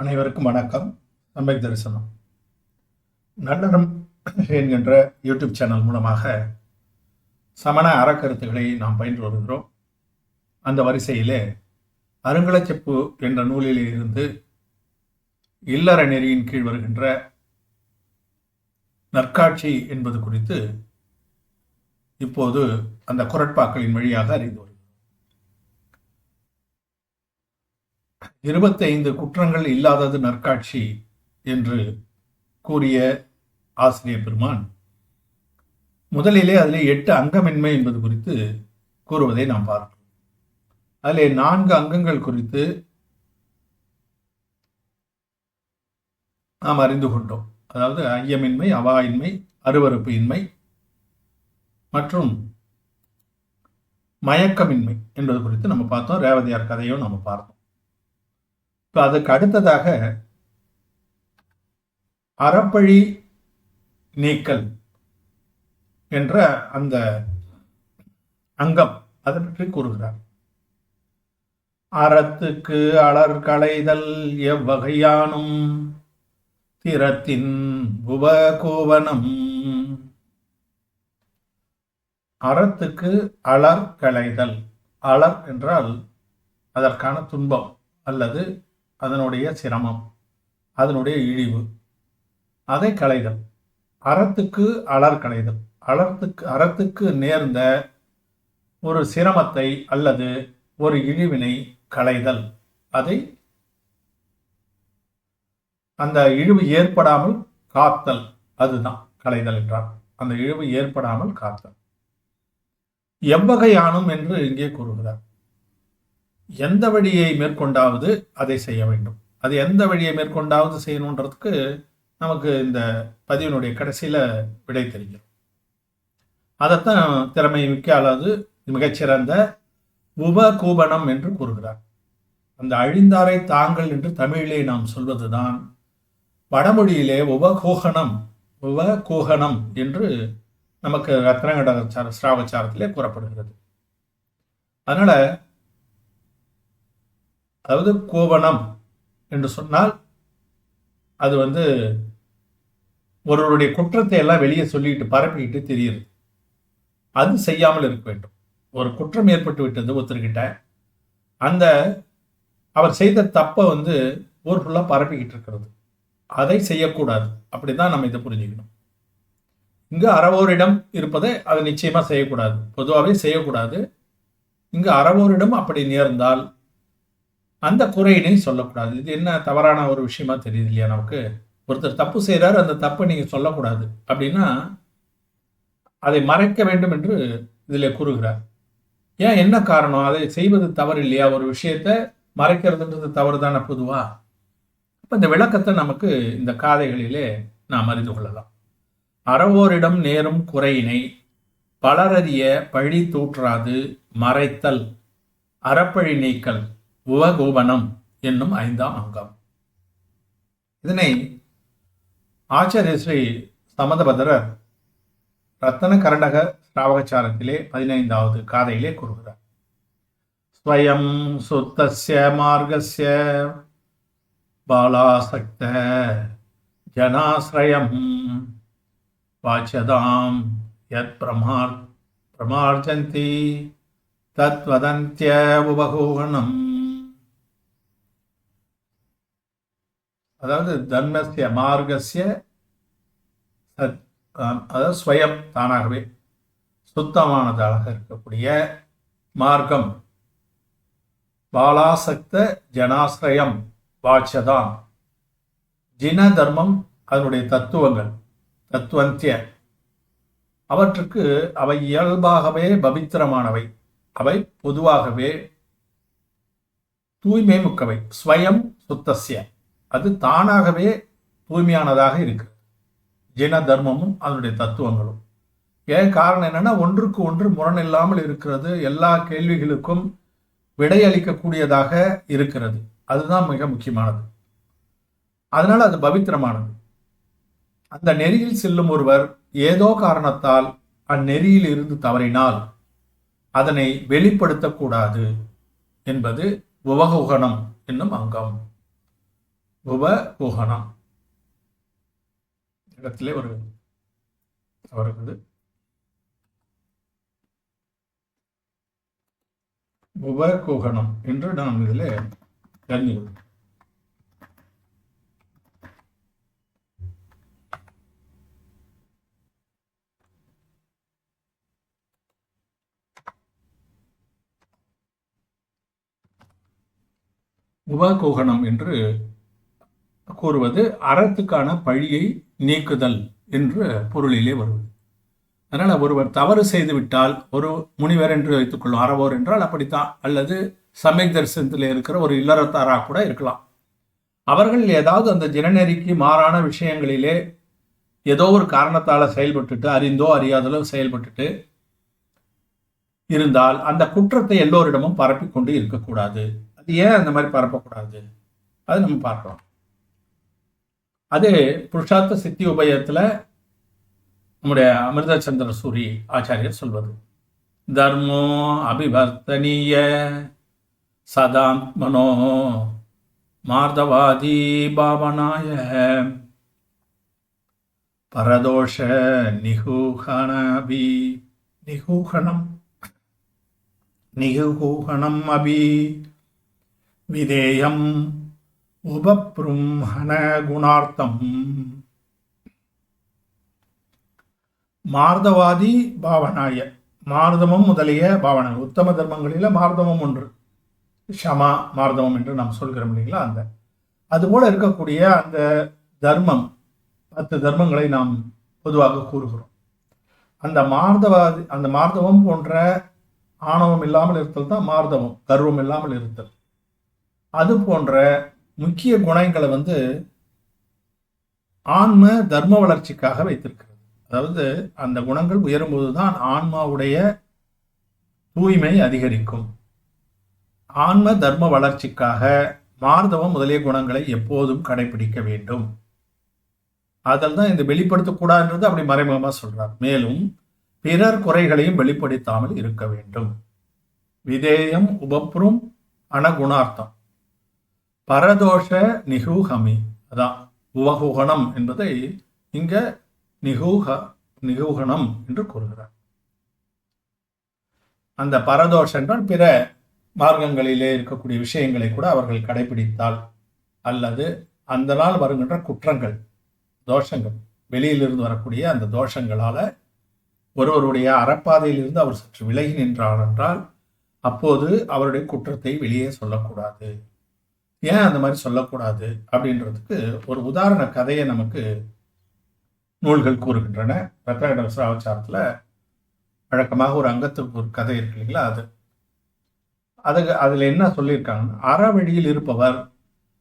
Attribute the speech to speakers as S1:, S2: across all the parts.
S1: அனைவருக்கும் வணக்கம். சம்பக் தரிசனம். நல்லறம் என்கின்ற யூடியூப் சேனல் மூலமாக சமண அறக்கருத்துக்களை நாம் பயின்று வருகிறோம். அந்த வரிசையிலே அருங்கலச்செப்பு என்ற நூலில் இருந்து இல்லற நெறியின் கீழ் வருகின்ற நற்காட்சி என்பது குறித்து இப்போது அந்த குரட்பாக்களின் வழியாக அறிந்து இருபத்தைந்து குற்றங்கள் இல்லாதது நற்காட்சி என்று கூறிய ஆசிரியர் பெருமான் முதலிலே அதில் எட்டு அங்கமின்மை என்பது குறித்து கூறுவதை நாம் பார்க்கிறோம். அதில் நான்கு அங்கங்கள் குறித்து நாம் அறிந்து கொண்டோம். அதாவது ஐயமின்மை அவாயின்மை அருவறுப்பு இன்மை மற்றும் மயக்கமின்மை என்பது குறித்து நம்ம பார்த்தோம். ரேவதியார் கதையும் நம்ம பார்த்தோம். இப்போ அதுக்கு அடுத்ததாக அறப்பழி நீக்கல் என்ற அந்த அங்கம் அதை பற்றி கூறுகிறார். அறத்துக்கு அலர் களைதல் எவ்வகையானும் திறத்தின் உபகோவனம். அறத்துக்கு அலர் களைதல். அலர் என்றால் அதற்கான துன்பம் அல்லது அதனுடைய சிரமம் அதனுடைய இழிவு. அதை களைதல். அறத்துக்கு அலர் களைதல். அலர்த்துக்கு அறத்துக்கு நேர்ந்த ஒரு சிரமத்தை அல்லது ஒரு இழிவினை களைதல். அதை அந்த இழிவு ஏற்படாமல் காத்தல். அதுதான் களைதல் என்றார். அந்த இழிவு ஏற்படாமல் காத்தல். எவ்வகையானும் என்று இங்கே கூறுகிறார். எந்த வழியை மேற்கொண்டாவது அதை செய்ய வேண்டும். அது எந்த வழியை மேற்கொண்டாவது செய்யணுன்றதுக்கு நமக்கு இந்த பதிவினுடைய கடைசியில் விடை தெரியும். அதைத்தான் திறமை மிக்க அல்லது மிகச்சிறந்த உபகூபனம் என்று கூறுகிறார். அந்த அழிந்தாரை தாங்கள் என்று தமிழிலே நாம் சொல்வதுதான் வடமொழியிலே உபகோகனம் உபகோகனம் என்று நமக்கு ரத்னகடாச்சார ஸ்ராவச்சாரத்திலே கூறப்படுகிறது. அதனால் அதாவது கோவணம் என்று சொன்னால் அது வந்து ஒருவருடைய குற்றத்தை எல்லாம் வெளியே சொல்லிட்டு பரப்பிக்கிட்டு தெரியுது. அது செய்யாமல் இருக்க வேண்டும். ஒரு குற்றம் ஏற்பட்டு விட்டது ஒருத்தர்கிட்ட. அந்த அவர் செய்த தப்பை வந்து ஊர் ஃபுல்லாக பரப்பிக்கிட்டு இருக்கிறது. அதை செய்யக்கூடாது. அப்படி தான் நம்ம இதை புரிஞ்சுக்கணும். இங்கு அறவோரிடம் இருப்பதை அதை நிச்சயமாக செய்யக்கூடாது. பொதுவாகவே செய்யக்கூடாது. இங்கு அறவோரிடம் அப்படி நேர்ந்தால் அந்த குறையினை சொல்லக்கூடாது. இது என்ன தவறான ஒரு விஷயமா தெரியுது இல்லையா நமக்கு? ஒருத்தர் தப்பு செய்கிறார் அந்த தப்பை நீங்கள் சொல்லக்கூடாது. அப்படின்னா அதை மறைக்க வேண்டும் என்று இதில் கூறுகிறார். ஏன்? என்ன காரணம்? அதை செய்வது தவறு இல்லையா? ஒரு விஷயத்தை மறைக்கிறதுன்றது தவறு தானே பொதுவா? இப்போ இந்த விளக்கத்தை நமக்கு இந்த காதைகளிலே நாம் அறிந்து கொள்ளலாம். அறவோரிடம் நேரும் குறையினை பலரறிய பழி தூற்றாது மறைத்தல் அறப்பழி நீக்கல். உவகோபனம் என்னும் ஐந்தாம் அங்கம். இதனை ஆச்சாரிய ஸ்ரீ சமதபதரர் ரத்தன கரண்டக ஸ்ராவகச்சாரத்திலே பதினைந்தாவது காதையிலே கூறுகிறார். ஸ்வயம் சுத்தஸ்ய மார்கஸ்ய பாலாசக்த ஜனாசிரயம் வாச்சதாம் யத் பிரமார் பிரமார்ஜந்தி தத்வதந்திய உபகோகணம் அதாவது தர்மஸ்ய மார்கஸ்ய சத் அதாவது ஸ்வயம் தானாகவே சுத்தமானதாக இருக்கக்கூடிய மார்க்கம். பாலாசக்த ஜனாசிரயம் வாட்சதாம். ஜின தர்மம் அதனுடைய தத்துவங்கள் தத்துவந்திய. அவற்றுக்கு அவை இயல்பாகவே பவித்திரமானவை. அவை பொதுவாகவே தூய்மை முக்கவை ஸ்வயம் சுத்தசிய அது தானாகவே தூய்மையானதாக இருக்கிறது. ஜின தர்மமும் அதனுடைய தத்துவங்களும். ஏன் காரணம் என்னென்னா ஒன்றுக்கு ஒன்று முரண் இல்லாமல் இருக்கிறது எல்லா கேள்விகளுக்கும் விடையளிக்கக்கூடியதாக இருக்கிறது. அதுதான் மிக முக்கியமானது. அதனால் அது பவித்திரமானது. அந்த நெறியில் செல்லும் ஒருவர் ஏதோ காரணத்தால் அந்நெறியில் இருந்து தவறினால் அதனை வெளிப்படுத்தக்கூடாது என்பது உவகுகணம் என்னும் அங்கம். உபகுஹனம் இடத்துல ஒரு அவருக்கு உபகுகணம் என்று நாம் இதில் தெரிஞ்சுக்கணும் உபகோகணம் என்று கூறுவது அறத்துக்கான பழியை நீக்குதல் என்று பொருளிலே வருவது. அதனால் ஒருவர் தவறு செய்து விட்டால் ஒரு முனிவர் என்று வைத்துக்கொள்ளும் அறவோர் என்றால் அப்படித்தான். அல்லது சமய தரிசனத்தில் இருக்கிற ஒரு இல்லறத்தாராக கூட இருக்கலாம். அவர்கள் ஏதாவது அந்த ஜனநெறிக்கு மாறான விஷயங்களிலே ஏதோ ஒரு காரணத்தால் செயல்பட்டுட்டு அறிந்தோ அறியாதலோ செயல்பட்டுட்டு இருந்தால் அந்த குற்றத்தை எல்லோரிடமும் பரப்பிக்கொண்டு இருக்கக்கூடாது. அது ஏன் அந்த மாதிரி பரப்பக்கூடாது? அது நம்ம பார்க்கலாம் அது புருஷார்த்த சித்தி உபயத்தில் நம்முடைய அமிர்தச்சந்திர சூரி ஆச்சாரியர் சொல்வது. தர்மோ அபிவர்த்தனீய சதாத்மனோ மார்தவாதி பாவனாய பரதோஷ நிகூகணபி நிகூகணம் நிகூகணம் அபி விதேயம் உபப்ரும்ஹண குணார்த்தம். மார்தவாதி பாவனாய மார்தமம் முதலிய பாவனை உத்தம தர்மங்களில் மார்தமம் ஒன்று. ஷமா மார்தமம் என்று நாம் சொல்கிறோம் இல்லைங்களா அந்த. அதுபோல இருக்கக்கூடிய அந்த தர்மம் பத்து தர்மங்களை நாம் பொதுவாக கூறுகிறோம். அந்த மார்தவாதி அந்த மார்தவம் போன்ற ஆணவம் இல்லாமல் இருத்தல் தான் மார்தவம் கர்வம் இல்லாமல் இருத்தல். அது போன்ற முக்கிய குணங்களை வந்து ஆன்ம தர்ம வளர்ச்சிக்காக வைத்திருக்கிறது. அதாவது அந்த குணங்கள் உயரும்போது தான் ஆன்மாவுடைய தூய்மை அதிகரிக்கும். ஆன்ம தர்ம வளர்ச்சிக்காக மார்தவம் முதலிய குணங்களை எப்போதும் கடைபிடிக்க வேண்டும். அதில் தான் இந்த வெளிப்படுத்தக்கூடாதுன்றது அப்படி மறைமுகமாக சொல்கிறார் மேலும் பிறர் குறைகளையும் வெளிப்படுத்தாமல் இருக்க வேண்டும். விதேயம் உபப்ரும் அணகுணார்த்தம் பரதோஷ நிகூகமி. அதான் உவகுகணம் என்பதை இங்க நிகூக நிகூகணம் என்று கூறுகிறார். அந்த பரதோஷம் என்றால் பிற மார்க்கங்களிலே இருக்கக்கூடிய விஷயங்களை கூட அவர்கள் கடைபிடித்தால் அல்லது அந்த நாள் வருகின்ற குற்றங்கள் தோஷங்கள் வெளியிலிருந்து வரக்கூடிய அந்த தோஷங்களால ஒருவருடைய அறப்பாதையிலிருந்து அவர் சற்று விலகி நின்றார் என்றால் அப்போது அவருடைய குற்றத்தை வெளியே சொல்லக்கூடாது. ஏன் அந்த மாதிரி சொல்லக்கூடாது அப்படின்றதுக்கு ஒரு உதாரண கதையை நமக்கு நூல்கள் கூறுகின்றன. ரத்னகட சிராவச்சாரத்தில் வழக்கமாக ஒரு அங்கத்துக்கு ஒரு கதை இருக்கு இல்லைங்களா அது. அது அதில் என்ன சொல்லியிருக்காங்கன்னா அற வழியில் இருப்பவர்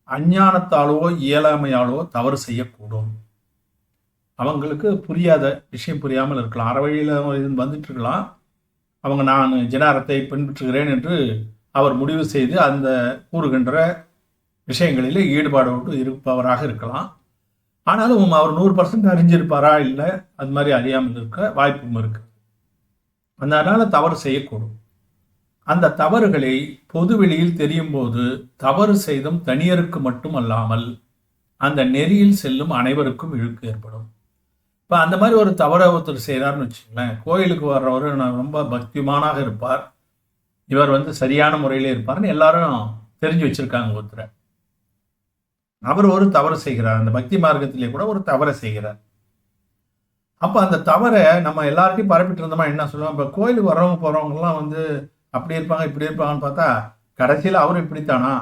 S1: அஞ்ஞானத்தாலோ இயலாமையாலோ தவறு செய்யக்கூடும். அவங்களுக்கு புரியாத விஷயம் புரியாமல் இருக்கலாம். அற வழியில் வந்துட்டு இருக்கலாம். அவங்க நான் ஜனாரத்தை பின்பற்றுகிறேன் என்று அவர் முடிவு செய்து அந்த கூறுகின்ற விஷயங்களில் ஈடுபாடோடு இருப்பவராக இருக்கலாம். ஆனாலும் அவர் நூறு பர்சன்ட் அறிஞ்சிருப்பாரா இல்லை அது மாதிரி அறியாமல் இருக்க வாய்ப்பும் இருக்கு. அதனால் தவறு செய்யக்கூடும். அந்த தவறுகளை பொது வெளியில் தெரியும் போது தவறு செய்தும் தனியருக்கு மட்டும் அல்லாமல் அந்த நெறியில் செல்லும் அனைவருக்கும் இழுக்கு ஏற்படும். இப்போ அந்த மாதிரி ஒரு தவறை ஒருத்தர் செய்கிறார்னு வச்சுங்களேன் கோயிலுக்கு வர்றவர் நான் ரொம்ப பக்திமானாக இருப்பார். இவர் வந்து சரியான முறையில் இருப்பார்னு எல்லாரும் தெரிஞ்சு வச்சுருக்காங்க ஒருத்தரை. அவர் ஒரு தவறு செய்கிறார். அந்த பக்தி மார்க்கத்திலே கூட ஒரு தவறை செய்கிறார். அப்போ அந்த தவறை நம்ம எல்லார்ட்டையும் பரப்பிட்டு இருந்தோமா? என்ன சொல்லுவோம் இப்போ கோயிலுக்கு வரவங்க போகிறவங்கலாம் வந்து அப்படி இருப்பாங்க இப்படி இருப்பாங்கன்னு பார்த்தா கடைசியில் அவரும் இப்படித்தானா?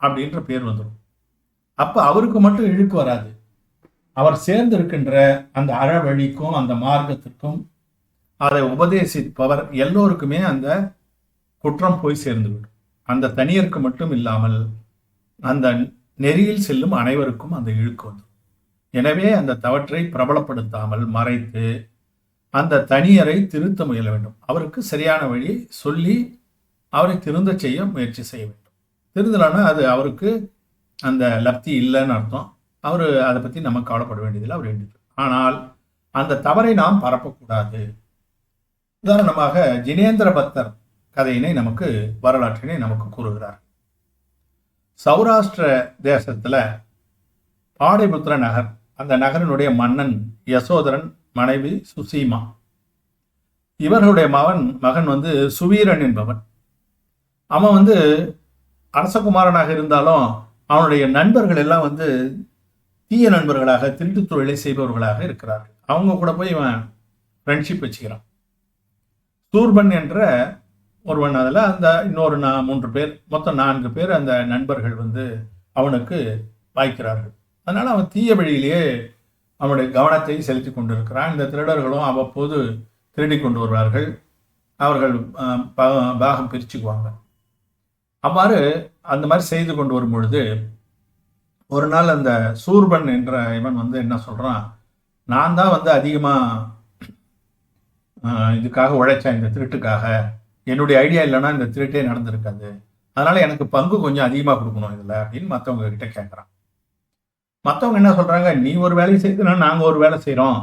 S1: அப்படின்ற பேர் வந்துடும் அப்போ அவருக்கு மட்டும் இழுக்கு வராது. அவர் சேர்ந்து இருக்கின்ற அந்த அறவழிக்கும் அந்த மார்க்கத்திற்கும் அதை உபதேசிப்பவர் எல்லோருக்குமே அந்த குற்றம் போய் சேர்ந்துவிடும். அந்த தனியருக்கு மட்டும் இல்லாமல் அந்த நெறியில் செல்லும் அனைவருக்கும் அந்த இழுக்கு வந்துடும் எனவே அந்த தவற்றை பிரபலப்படுத்தாமல் மறைத்து அந்த தனியரை திருத்த முயல வேண்டும். அவருக்கு சரியான வழி சொல்லி அவரை திருந்த செய்ய முயற்சி செய்ய வேண்டும். திருந்தலைன்னா அது அவருக்கு அந்த லப்தி இல்லைன்னு அர்த்தம். அவர் அதை பற்றி நம்ம கவலைப்பட வேண்டியதில்லை அவர் வேண்டியது ஆனால் அந்த தவறை நாம் பரப்பக்கூடாது. உதாரணமாக ஜினேந்திர பக்தர் கதையினை நமக்கு வரலாற்றினை நமக்கு கூறுகிறார். சௌராஷ்டிர தேசத்தில் பாடைபுத்திர நகர் அந்த நகரினுடைய மன்னன் யசோதரன் மனைவி சுசீமா. இவர்களுடைய மகன் மகன் வந்து சுவீரன் என்பவன். அவன் வந்து அரசகுமாரனாக இருந்தாலும் அவனுடைய நண்பர்கள் எல்லாம் வந்து தீய நண்பர்களாக திருட்டு தொழிலை செய்பவர்களாக இருக்கிறார்கள். அவங்க கூட போய் இவன் ஃப்ரெண்ட்ஷிப் வச்சுக்கிறான். சூர்பன் என்ற ஒருவன் அதில் அந்த இன்னொரு நான் மூன்று பேர் மொத்தம் நான்கு பேர் அந்த நண்பர்கள் வந்து அவனுக்கு வாய்க்கிறார்கள். அதனால் அவன் தீய வழியிலேயே அவனுடைய கவனத்தை செலுத்தி கொண்டிருக்கிறான். இந்த திருடர்களும் அவ்வப்போது திருடி கொண்டு வருவார்கள். அவர்கள் பாகம் பிரிச்சுக்குவாங்க. அவ்வாறு அந்த மாதிரி செய்து கொண்டு வரும் பொழுது ஒரு நாள் அந்த சூர்பன் என்ற இவன் வந்து என்ன சொல்கிறான் நான் தான் வந்து அதிகமாக இதுக்காக உழைச்சேன் இந்த திருட்டுக்காக. என்னுடைய ஐடியா இல்லைன்னா இந்த திருட்டே நடந்திருக்காது. அதனால எனக்கு பங்கு கொஞ்சம் அதிகமாக கொடுக்கணும் இதில் அப்படின்னு மற்றவங்க கிட்ட கேட்குறான் மற்றவங்க என்ன சொல்கிறாங்க நீ ஒரு வேலையை செய்துனா நாங்கள் ஒரு வேலை செய்கிறோம்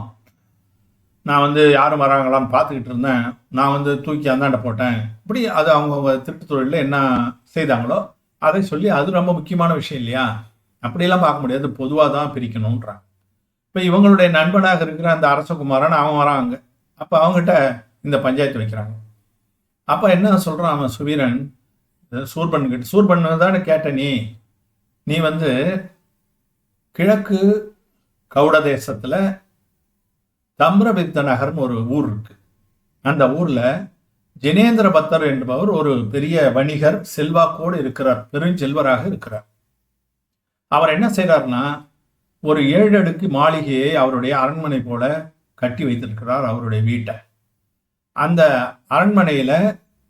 S1: நான் வந்து யாரும் வராங்களான்னு பார்த்துக்கிட்டு இருந்தேன். நான் வந்து தூக்கி அந்தாண்ட போட்டேன். இப்படி அது அவங்கவுங்க திருட்டு தொழிலில் என்ன செய்தாங்களோ அதை சொல்லி அது ரொம்ப முக்கியமான விஷயம் இல்லையா? அப்படியெல்லாம் பார்க்க முடியாது. பொதுவாக தான் பிரிக்கணுன்றான் இப்போ இவங்களுடைய நண்பனாக இருக்கிற அந்த அரசகுமாரன் அவன் வராங்க. அப்போ அவங்ககிட்ட இந்த பஞ்சாயத்து வைக்கிறாங்க. அப்போ என்ன சொல்கிறான் அவன் சுவீரன்? சூர்பன் கிட்ட சூர்பன் தானே கேட்ட நீ? நீ வந்து கிழக்கு கவுட தேசத்தில் தம்ரபித்த நகர்னு ஒரு ஊர் இருக்கு. அந்த ஊரில் ஜினேந்திர பத்தர் என்பவர் ஒரு பெரிய வணிகர் செல்வாக்கோடு இருக்கிறார் பெருஞ்செல்வராக இருக்கிறார். அவர் என்ன செய்கிறார்னா ஒரு ஏழு அடுக்கு மாளிகையை அவருடைய அரண்மனை போல கட்டி வைத்திருக்கிறார் அவருடைய வீட்டை. அந்த அரண்மனையில்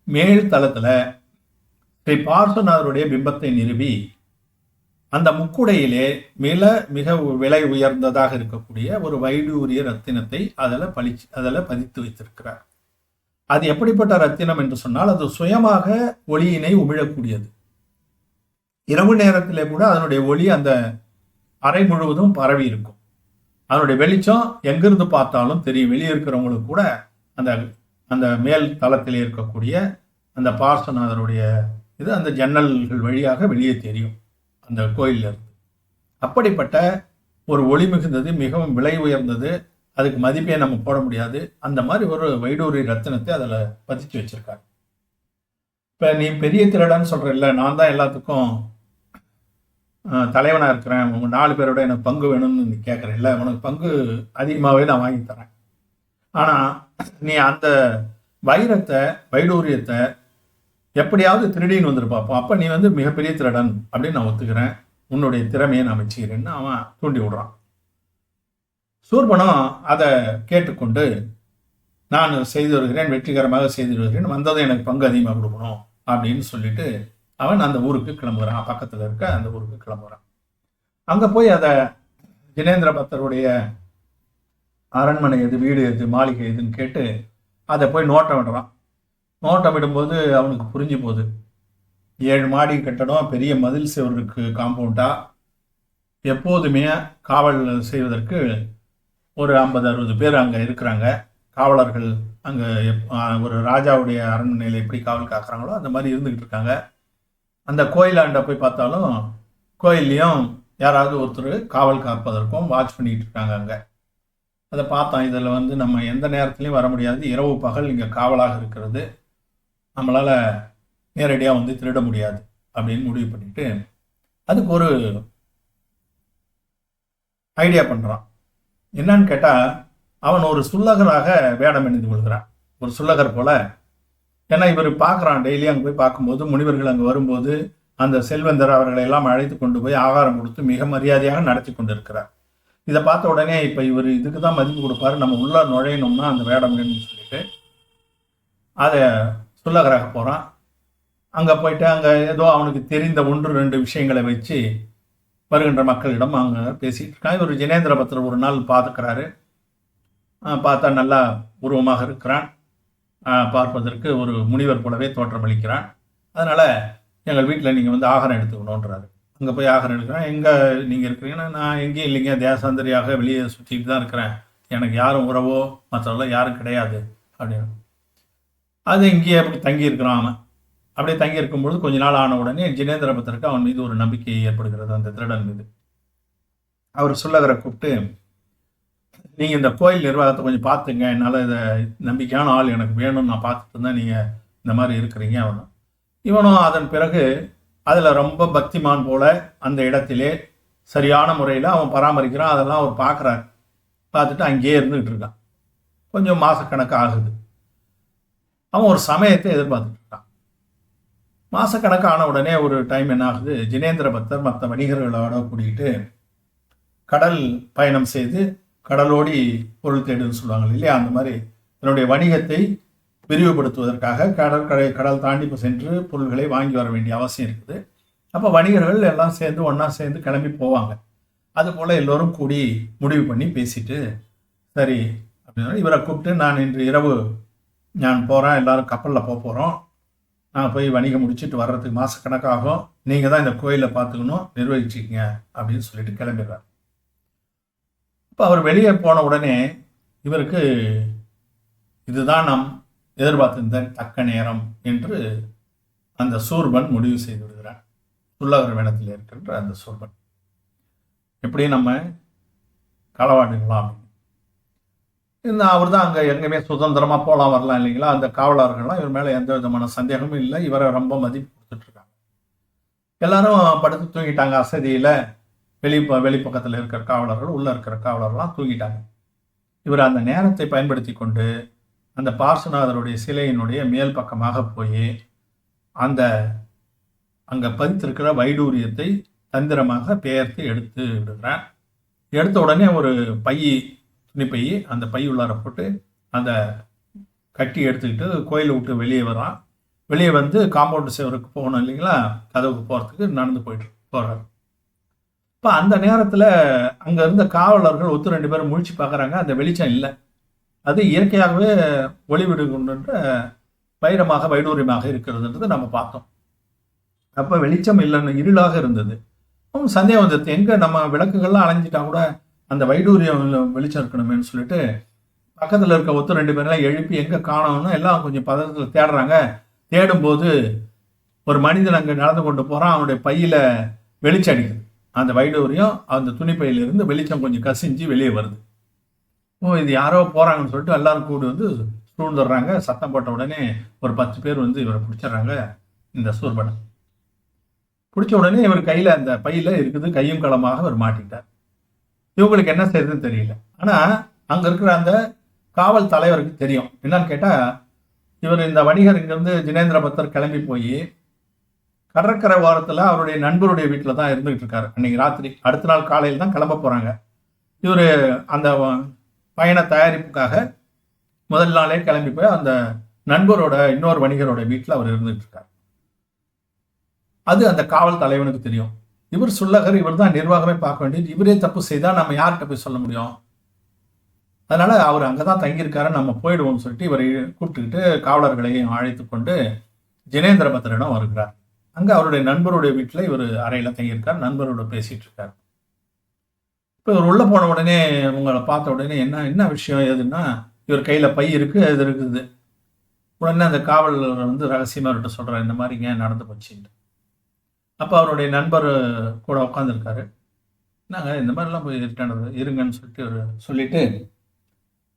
S1: மேல் தளத்தில் ஸ்ரீ பார்சநாதருடைய பிம்பத்தை நிறுவி அந்த முக்குடையிலே மிக மிக விலை உயர்ந்ததாக இருக்கக்கூடிய ஒரு வைடூரிய ரத்தினத்தை அதில் பளிச்சு அதில் பதித்து வைத்திருக்கிறார். அது எப்படிப்பட்ட ரத்தினம் என்று சொன்னால் அது சுயமாக ஒளியினை உமிழக்கூடியது. இரவு நேரத்திலே கூட அதனுடைய ஒளி அந்த அறை முழுவதும் பரவி இருக்கும். அதனுடைய வெளிச்சம் எங்கிருந்து பார்த்தாலும் தெரியும். வெளியே இருக்கிறவங்களுக்கு கூட அந்த அந்த மேல் தளத்தில் இருக்கக்கூடிய அந்த பார்சநாதருடைய இது அந்த ஜன்னல்கள் வழியாக வெளியே தெரியும் அந்த கோயிலில் இருந்து அப்படிப்பட்ட ஒரு ஒளி மிகுந்தது மிகவும் விலை உயர்ந்தது அதுக்கு மதிப்பே நம்ம போட முடியாது. அந்த மாதிரி ஒரு வைடூரி ரத்தினத்தை அதில் பதிச்சு வச்சுருக்காரு. இப்போ நீ பெரிய திருடன்னு சொல்கிறல்ல நான் தான் எல்லாத்துக்கும் தலைவனாக இருக்கிறேன். உங்கள் நாலு பேரோட எனக்கு பங்கு வேணும்னு நீ இல்லை உனக்கு பங்கு அதிகமாகவே நான் வாங்கி தரேன். ஆனால் நீ அந்த வைரத்தை வைடூரியத்தை எப்படியாவது திருடின்னு வந்துரு பார்ப்போம் அப்போ நீ வந்து மிகப்பெரிய திருடன் அப்படின்னு நான் ஒத்துக்கிறேன். உன்னுடைய திறமையை நான் வச்சுக்கிறேன்னு அவன் தூண்டி விடுறான். சூர்பனம் அதை கேட்டுக்கொண்டு நான் செய்து வருகிறேன் வெற்றிகரமாக செய்து வருகிறேன் வந்ததும் எனக்கு பங்கு அதிகமாக கொடுக்கணும் அப்படின்னு சொல்லிட்டு அவன் அந்த ஊருக்கு கிளம்புறான். பக்கத்தில் இருக்க அந்த ஊருக்கு கிளம்புறான். அங்கே போய் அதை ஜினேந்திர பத்தருடைய அரண்மனை எது வீடு எது மாளிகை எதுன்னு கேட்டு அதை போய் நோட்டம் விடுறான். நோட்டம் விடும்போது அவனுக்கு புரிஞ்சு போகுது. ஏழு மாடி கட்டடம் பெரிய மதில் சுவருக்கு காம்பவுண்டா. எப்போதுமே காவல் செய்வதற்கு ஒரு ஐம்பது அறுபது பேர் அங்கே இருக்கிறாங்க. காவலர்கள் அங்கே ஒரு ராஜாவுடைய அரண்மனையில் எப்படி காவல் காக்குறாங்களோ அந்த மாதிரி இருந்துக்கிட்டு இருக்காங்க. அந்த கோயிலாண்ட போய் பார்த்தாலும் கோயில்லையும் யாராவது ஒருத்தர் காவல் காப்பதற்கும் வாட்ச் பண்ணிக்கிட்டு இருக்காங்க அங்கே. அதை பார்த்தோம் இதில் வந்து நம்ம எந்த நேரத்துலையும் வர முடியாது. இரவு பகல் இங்கே காவலாக இருக்கிறது. நம்மளால் நேரடியாக வந்து திருட முடியாது அப்படின்னு முடிவு பண்ணிட்டு அதுக்கு ஒரு ஐடியா பண்ணுறான் என்னன்னு கேட்டால் அவன் ஒரு சுல்லகராக வேடம் அணிந்து கொள்கிறான். ஒரு சுல்லகர் போல. ஏன்னா இவர் பார்க்குறான் டெய்லி அங்கே போய் பார்க்கும்போது முனிவர்கள் அங்கே வரும்போது அந்த செல்வந்தர் அவர்களை எல்லாம் அழைத்து கொண்டு போய் ஆகாரம் கொடுத்து மிக மரியாதையாக நடத்தி கொண்டு இருக்கிறார் இதை பார்த்த உடனே இப்போ இவர் இதுக்கு தான் மதிப்பு கொடுப்பாரு. நம்ம உள்ளே நுழையணும்னா அந்த வேடம் சொல்லிட்டு அதை சுல்லகராக போகிறான் அங்கே போயிட்டு அங்கே ஏதோ அவனுக்கு தெரிந்த ஒன்று ரெண்டு விஷயங்களை வச்சு வருகின்ற மக்களிடம் அங்கே பேசிகிட்டு இருக்கான். இவர் ஜினேந்திர பத்திர ஒரு நாள் பார்த்துக்கிறாரு. பார்த்தா நல்லா உருவமாக இருக்கிறான். பார்ப்பதற்கு ஒரு முனிவர் போலவே தோற்றமளிக்கிறான். அதனால் எங்கள் வீட்டில் நீங்கள் வந்து ஆகாரம் எடுத்துக்கணுன்றாரு அங்கே போய் ஆகாரம் எடுக்கிறேன். எங்கே நீங்கள் இருக்கிறீங்கன்னா நான் எங்கேயும் இல்லைங்க. தேசாந்தரியாக வெளியே சுற்றிட்டு தான் இருக்கிறேன். எனக்கு யாரும் உறவோ மற்றவெல்லாம் யாரும் கிடையாது. அப்படின்னு. அது இங்கேயே அப்படி தங்கி இருக்கிறான் அவன். அப்படியே தங்கி இருக்கும்பொழுது கொஞ்ச நாள் ஆன உடனே ஜினேந்திர பத்திரக்கு அவன் மீது ஒரு நம்பிக்கை ஏற்படுகிறது அந்த திருடன் மீது. அவர் சொல்லகரை கூப்பிட்டு நீங்கள் இந்த கோயில் நிர்வாகத்தை கொஞ்சம் பார்த்துங்க. என்னால் இதை நம்பிக்கையான ஆள் எனக்கு வேணும்னு நான் பார்த்துட்டு தான் நீங்கள் இந்த மாதிரி இருக்கிறீங்க அவனும் இவனும் அதன் பிறகு அதில் ரொம்ப பக்திமான் போல அந்த இடத்திலே சரியான முறையில் அவன் பராமரிக்கிறான் அதெல்லாம் அவர் பார்க்குறாரு. பார்த்துட்டு அங்கேயே இருந்துகிட்டு இருக்கான். கொஞ்சம் மாதக்கணக்கு ஆகுது. அவன் ஒரு சமயத்தை எதிர்பார்த்துட்டு இருக்கான். மாதக்கணக்கு ஆன உடனே ஒரு டைம் என்ன ஆகுது? ஜினேந்திர பக்தர் மற்ற வணிகர்களோட கூட்டிகிட்டு கடல் பயணம் செய்து கடலோடி பொருள் தேடுன்னு சொல்லுவாங்க இல்லையா? அந்த மாதிரி தன்னுடைய வணிகத்தை விரிவுபடுத்துவதற்காக கடற்கரை கடல் தாண்டி இப்போ சென்று பொருள்களை வாங்கி வர வேண்டிய அவசியம் இருக்குது. அப்போ வணிகர்கள் எல்லாம் சேர்ந்து ஒன்றா சேர்ந்து கிளம்பி போவாங்க. அதுபோல் எல்லோரும் கூடி முடிவு பண்ணி பேசிட்டு சரி அப்படின்னு இவரை கூப்பிட்டு நான் இன்று இரவு நான் போகிறேன் எல்லாரும் கப்பலில் போக போகிறோம் நான் போய் வணிகம் முடிச்சுட்டு வர்றதுக்கு மாதக்கணக்காகும் நீங்கள் தான் இந்த கோயிலை பார்த்துக்கணும் நிர்வகிச்சிக்கிங்க அப்படின்னு சொல்லிட்டு கிளம்பிடுறார். இப்போ அவர் வெளியே போன உடனே இவருக்கு இதுதான் நம் எதிர்பார்த்திருந்த தக்க நேரம் என்று அந்த சூர்பன் முடிவு செய்து விடுகிறான். சுள்ளவர் வேடத்தில் இருக்கின்ற அந்த சூர்பன். எப்படி நம்ம களவாடுங்களா இந்த அவர் தான் அங்கே எங்கேயுமே சுதந்திரமாக போகலாம் வரலாம் இல்லைங்களா? அந்த காவலர்கள்லாம் இவர் மேலே எந்த விதமான சந்தேகமும் இல்லை. இவரை ரொம்ப மதிப்பு கொடுத்துட்ருக்காங்க. எல்லாரும் படுத்து தூங்கிட்டாங்க. அசதியில் வெளி வெளிப்பக்கத்தில் இருக்கிற காவலர்கள் உள்ளே இருக்கிற காவலர்கள்லாம் தூங்கிட்டாங்க. இவர் அந்த நேரத்தை பயன்படுத்தி கொண்டு அந்த பார்சநாதருடைய சிலையினுடைய மேல் பக்கமாக போய் அந்த அங்கே பதித்திருக்கிற வைடூரியத்தை தந்திரமாக பெயர்த்து எடுத்து விடுகிறான் எடுத்த உடனே ஒரு பை துணிப்பை அந்த பை உள்ளார போட்டு அந்த கட்டி எடுத்துக்கிட்டு கோயிலை விட்டு வெளியே வரான் வெளியே வந்து காம்பவுண்டு சேவருக்கு போகணும் இல்லைங்களா? கதவுக்கு போகிறதுக்கு நடந்து போயிட்டு போகிறார் இப்போ அந்த நேரத்தில் அங்கே இருந்த காவலர்கள் ஒத்து ரெண்டு பேரும் முழிச்சு பார்க்குறாங்க அந்த வெளிச்சம் இல்லை. அது இயற்கையாகவே ஒளிவிடுகின்ற வைரமாக வைடூரியமாக இருக்கிறதுன்றது நம்ம பார்த்தோம். அப்போ வெளிச்சம் இல்லைன்னு இருளாக இருந்தது. சந்தேகம் வந்தது எங்கே நம்ம விளக்குகள்லாம் அலைஞ்சிட்டா கூட அந்த வைடூரியம் வெளிச்சம் இருக்கணுமேனு சொல்லிட்டு பக்கத்தில் இருக்க ஒத்து ரெண்டு பேரெல்லாம் எழுப்பி எங்கே காணோம்னா எல்லாம் கொஞ்சம் பதத்தில் தேடுறாங்க. தேடும்போது ஒரு மனிதன் அங்கே நடந்து கொண்டு போகிறான் அவனுடைய பையில் வெளிச்சம் அடிக்குது. அந்த வைடூரியம் அந்த துணிப்பையிலிருந்து வெளிச்சம் கொஞ்சம் கசிஞ்சு வெளியே வருது. ஓ இது யாரோ போகிறாங்கன்னு சொல்லிட்டு எல்லாரும் கூடி வந்து சூழ்ந்துடுறாங்க சத்தம் போட்ட உடனே ஒரு பத்து பேர் வந்து இவரை பிடிச்சிடுறாங்க. இந்த சூர்பனை. பிடிச்ச உடனே இவர் கையில் அந்த பையில் இருக்குது கையும் களமாக அவர் மாட்டிட்டார் இவங்களுக்கு என்ன செய்யுதுன்னு தெரியல. ஆனால் அங்கே இருக்கிற அந்த காவல் தலைவருக்கு தெரியும். என்னன்னு கேட்டால் இவர் இந்த வணிகர் இங்கேருந்து ஜினேந்திர பத்தர் கிளம்பி போய் கடற்கரை ஓரத்தில் அவருடைய நண்பருடைய வீட்டில் தான் இருந்துகிட்டு இருக்காரு. அன்னைக்கு ராத்திரி. அடுத்த நாள் காலையில் தான் கிளம்ப போகிறாங்க இவர் அந்த பயண தயாரிப்புக்காக முதல் நாளே கிளம்பி போய் அந்த நண்பரோட இன்னொரு வணிகரோட வீட்டில் அவர் இருந்துட்டு இருக்கார் அது அந்த காவல் தலைவனுக்கு தெரியும். இவர் சொல்லகர் இவர் தான் நிர்வாகமே பார்க்க வேண்டியது. இவரே தப்பு செய்தால் நம்ம யார்கிட்ட போய் சொல்ல முடியும்? அதனால அவர் அங்கே தான் தங்கியிருக்காரு நம்ம போயிடுவோம்னு சொல்லிட்டு இவரை கூப்பிட்டுக்கிட்டு காவலர்களையும் அழைத்து கொண்டு ஜினேந்திர வருகிறார். அங்கே அவருடைய நண்பருடைய வீட்டில் இவர் அறையில் தங்கியிருக்கார் நண்பரோட பேசிகிட்டு இருக்கார் இவர் உள்ளே போன உடனே உங்களை பார்த்த உடனே என்ன என்ன விஷயம் எதுன்னா இவர் கையில் பை இருக்குது அது இருக்குது. உடனே அந்த காவலர் வந்து ரகசியமாக அவர்கிட்ட சொல்கிறார் இந்த மாதிரிங்க நடந்து போச்சுன்ட்டு. அப்போ அவருடைய நண்பர் கூட உட்காந்துருக்காரு நாங்கள் இந்த மாதிரிலாம் போய் ரிட்டர்ன் இருங்கன்னு சொல்லிட்டு ஒரு சொல்லிவிட்டு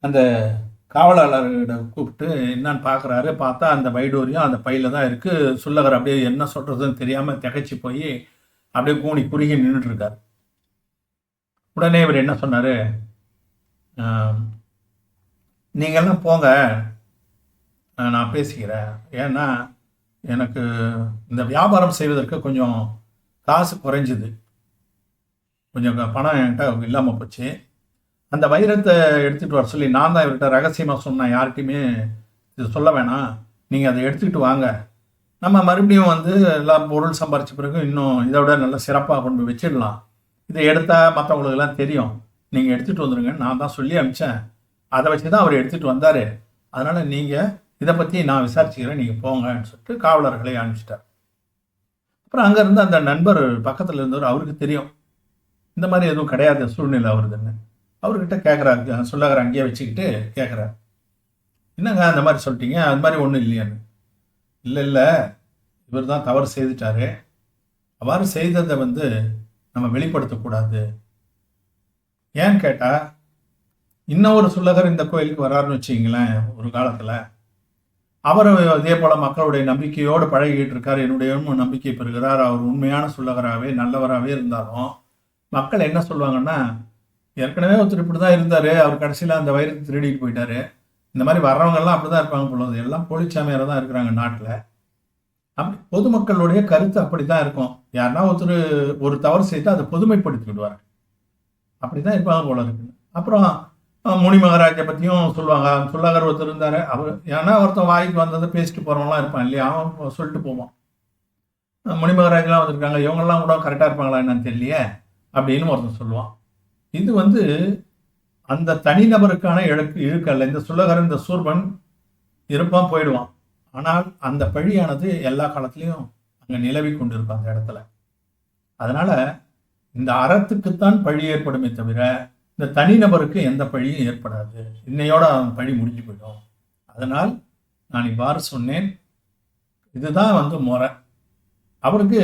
S1: அந்த காவலாளர்கிட்ட கூப்பிட்டு என்னன்னு பார்க்குறாரு பார்த்தா அந்த வைடூரியம் அந்த பையில் தான் இருக்குது சுள்ளகர் அப்படியே என்ன சொல்கிறதுன்னு தெரியாமல் திகைச்சி போய் அப்படியே கூணி குறுகி நின்றுட்டுருக்காரு உடனே இவர் என்ன சொன்னார்? நீங்கள்லாம் போங்க. நான் பேசிக்கிறேன். ஏன்னா எனக்கு இந்த வியாபாரம் செய்வதற்கு கொஞ்சம் காசு குறைஞ்சிது. கொஞ்சம் பணம் என்கிட்ட இல்லாமல் போச்சு. அந்த வைரத்தை எடுத்துகிட்டு வர சொல்லி நான் தான் இவர்கிட்ட ரகசியமாக சொன்னேன். யார்கிட்டையுமே இது சொல்ல வேணாம். நீங்கள் அதை எடுத்துக்கிட்டு வாங்க. நம்ம மறுபடியும் வந்து எல்லாம் பொருள் சம்பாரித்த பிறகு இன்னும் இதை விட நல்ல சிறப்பாக கொண்டு போய் வச்சிடலாம். இதை எடுத்தால் மற்றவங்களுக்கெல்லாம் தெரியும். நீங்கள் எடுத்துகிட்டு வந்துடுங்க நான் தான் சொல்லி அனுப்பிச்சேன். அதை வச்சு தான் அவர் எடுத்துகிட்டு வந்தார். அதனால் நீங்கள் இதை பற்றி நான் விசாரிச்சுக்கிறேன் நீங்கள் போங்கன்னு சொல்லிட்டு காவலர்களை அனுப்பிச்சிட்டார். அப்புறம் அங்கேருந்து அந்த நண்பர் பக்கத்தில் இருந்தவர் அவருக்கு தெரியும். இந்த மாதிரி எதுவும் கிடையாது சூழ்நிலை வருதுன்னு அவர்கிட்ட கேட்குறாரு சொல்லகிற அங்கேயே வச்சுக்கிட்டு கேட்குறாரு என்னங்க அந்த மாதிரி சொல்லிட்டீங்க? அது மாதிரி ஒன்றும் இல்லையான்னு. இல்லை இல்லை இவர் தான் தவறு செய்துட்டாரு. அவ்வாறு செய்ததை வந்து நம்ம வெளிப்படுத்தக்கூடாது. ஏன்னு கேட்டால் இன்னொரு சுள்ளகர் இந்த கோயிலுக்கு வராருன்னு வச்சுங்களேன் ஒரு காலத்தில். அவர் அதே போல் மக்களுடைய நம்பிக்கையோடு பழகிட்டு இருக்கார். என்னுடைய நம்பிக்கை பெறுகிறார். அவர் உண்மையான சுல்லகராகவே நல்லவராகவே இருந்தாலும் மக்கள் என்ன சொல்லுவாங்கன்னா ஏற்கனவே ஒருத்தர் இப்படி தான் இருந்தார். அவர் கடைசியில் அந்த வைரத்தை திருடிட்டு போயிட்டாரு. இந்த மாதிரி வர்றவங்கெல்லாம் அப்படி தான் இருப்பாங்க போல எல்லாம் போலிச்சாமியார் தான் இருக்கிறாங்க நாட்டில். அப்படி பொதுமக்களுடைய கருத்து அப்படி தான் இருக்கும். யாருன்னா ஒருத்தர் ஒரு தவறு செய்து அதை பொதுமைப்படுத்தி விடுவார் அப்படி தான் இருப்பாங்க போல இருக்கு. அப்புறம் முனி மகாராஜை பற்றியும் சொல்லுவாங்க. சுல்லாகர் ஒருத்தர் இருந்தார். அவர் ஏன்னா ஒருத்தன் வாய்க்கு வந்ததை பேசிட்டு போகிறவங்களாம் இருப்பான் இல்லையா? அவன் சொல்லிட்டு போவான். முனி மகாராஜெலாம் வந்திருக்காங்க. இவங்கெல்லாம் கூட கரெக்டாக இருப்பாங்களா என்னன்னு தெரியலையே அப்படின்னு ஒருத்தன் சொல்லுவான். இது வந்து அந்த தனிநபருக்கான இழக்கு இழுக்கல்ல. இந்த சுல்லகர் இந்த சூர்பன் இருப்பான் போயிடுவான். ஆனால் அந்த பழியானது எல்லா காலத்திலையும் அங்கே நிலவி கொண்டிருக்கும் அந்த இடத்துல. அதனால இந்த அறத்துக்குத்தான் பழி ஏற்படுமே தவிர இந்த தனிநபருக்கு எந்த பழியும் ஏற்படாது. இன்னையோட அவன் பழி முடிஞ்சு போயிடும். அதனால் நான் இவ்வாறு சொன்னேன். இதுதான் வந்து முறை. அவருக்கு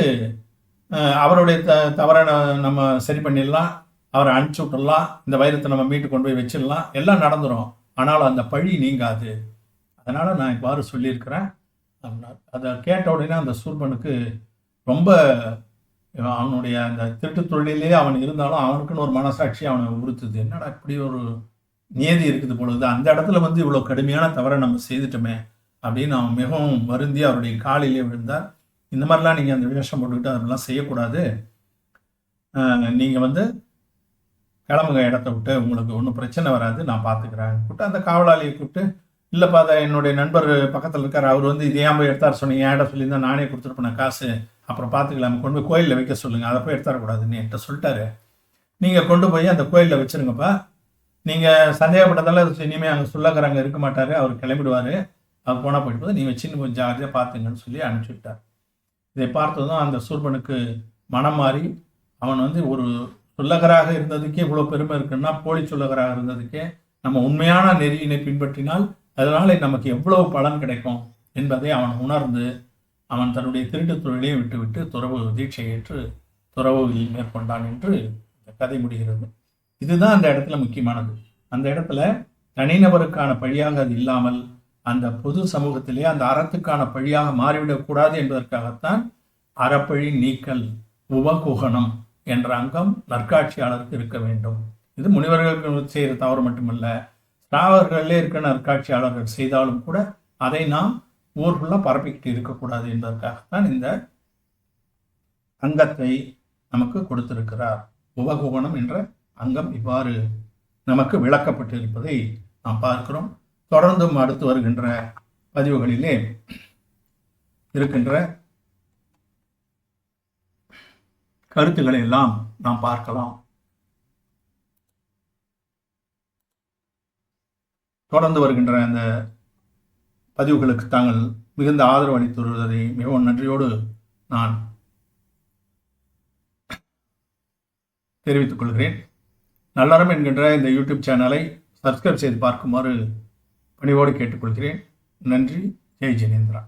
S1: அவருடைய த தவறை நம்ம சரி பண்ணிடலாம். அவரை அனுப்பிச்சி விட்டுடலாம். இந்த வைரத்தை நம்ம மீட்டு கொண்டு போய் வச்சிடலாம். எல்லாம் நடந்துடும் ஆனால் அந்த பழி நீங்காது. அதனால் நான் இவ்வாறு சொல்லியிருக்கிறேன். அதை கேட்ட உடனே அந்த சூர்பனுக்கு ரொம்ப அவனுடைய அந்த திட்டு தொழிலே அவன் இருந்தாலும் அவனுக்குன்னு ஒரு மனசாட்சி அவனை உறுத்துது. என்னடா இப்படி ஒரு நியதி இருக்குது பொழுது அந்த இடத்துல வந்து இவ்வளோ கடுமையான தவறை நம்ம செய்துட்டோமே அப்படின்னு அவன் மிகவும் வருந்தி அவருடைய காலிலே விழுந்தார். இந்த மாதிரிலாம் நீங்கள் அந்த வேஷம் போட்டுக்கிட்டு அதெல்லாம் செய்யக்கூடாது. நீங்கள் வந்து கிளம்புங்க இடத்த விட்டு. உங்களுக்கு ஒன்றும் பிரச்சனை வராது. நான் பார்த்துக்கிறேன் கூப்பிட்டு அந்த காவலாளியை கூப்பிட்டு இல்லைப்பா அதை என்னுடைய நண்பர் பக்கத்தில் இருக்கார். அவர் வந்து இதே போய் எடுத்தார் சொன்னீங்க? இடம் சொல்லியிருந்தா நானே கொடுத்துருப்பேன் காசு. அப்புறம் பார்த்துக்கலாம் கொண்டு போய் கோயிலில் வைக்க சொல்லுங்கள் அதை போய் எடுத்துடக்கூடாதுன்னு என்கிட்ட சொல்லிட்டாரு. நீங்கள் கொண்டு போய் அந்த கோயிலில் வச்சுருங்கப்பா. நீங்கள் சந்தேகப்பட்டதால இனிமேல் அங்கே சொல்லக்கிறாங்க இருக்க மாட்டார். அவர் கிளம்பிடுவார். அவர் போனால் போயிட்டு போது நீங்கள் வச்சுன்னு கொஞ்சம் ஜாகிரதையாக பார்த்துங்கன்னு சொல்லி அனுப்பிச்சி விட்டார். இதை பார்த்ததும் அந்த சூர்பனுக்கு மனம் மாறி அவன் வந்து ஒரு சொல்லகராக இருந்ததுக்கே இவ்வளோ பெருமை இருக்குன்னா போலி சொல்லகராக இருந்ததுக்கே நம்ம உண்மையான நெறியினை பின்பற்றினால் அதனால நமக்கு எவ்வளவு பலன் கிடைக்கும் என்பதை அவன் உணர்ந்து அவன் தன்னுடைய திருட்டு தொழிலையும் விட்டுவிட்டு துறவு தீட்சை ஏற்று துறவுகளில் மேற்கொண்டான் என்று இந்த கதை முடிகிறது. இதுதான் அந்த இடத்துல முக்கியமானது. அந்த இடத்துல தனிநபருக்கான பழியாக அது இல்லாமல் அந்த பொது சமூகத்திலே அந்த அறத்துக்கான பழியாக மாறிவிடக்கூடாது என்பதற்காகத்தான் அறப்பழி நீக்கல் உபகுகணம் என்ற அங்கம் நற்காட்சியாளருக்கு இருக்க வேண்டும். இது முனிவர்களுக்கு செய்கிற தவறு மட்டுமல்ல ஸ்ராவர்களே இருக்கிற நற்காட்சியாளர்கள் செய்தாலும் கூட அதை நாம் ஊர் ஃபுல்லாக பரப்பிக்கிட்டு இருக்கக்கூடாது என்பதற்காகத்தான் இந்த அங்கத்தை நமக்கு கொடுத்திருக்கிறார். உபகுகணம் என்ற அங்கம் இவ்வாறு நமக்கு விளக்கப்பட்டிருப்பதை நாம் பார்க்கிறோம். தொடர்ந்தும் அடுத்து வருகின்ற பதிவுகளிலே இருக்கின்ற கருத்துக்களை எல்லாம் நாம் பார்க்கலாம். தொடர்ந்து வருகின்ற அந்த பதிவுகளுக்கு தாங்கள் மிகுந்த ஆதரவு அளித்து வருவதை மிகவும் நன்றியோடு நான் தெரிவித்துக் கொள்கிறேன். நல்லறம் என்கின்ற இந்த யூடியூப் சேனலை சப்ஸ்கிரைப் செய்து பார்க்குமாறு பணிவோடு கேட்டுக்கொள்கிறேன். நன்றி. ஜெய் ஜெயேந்திரா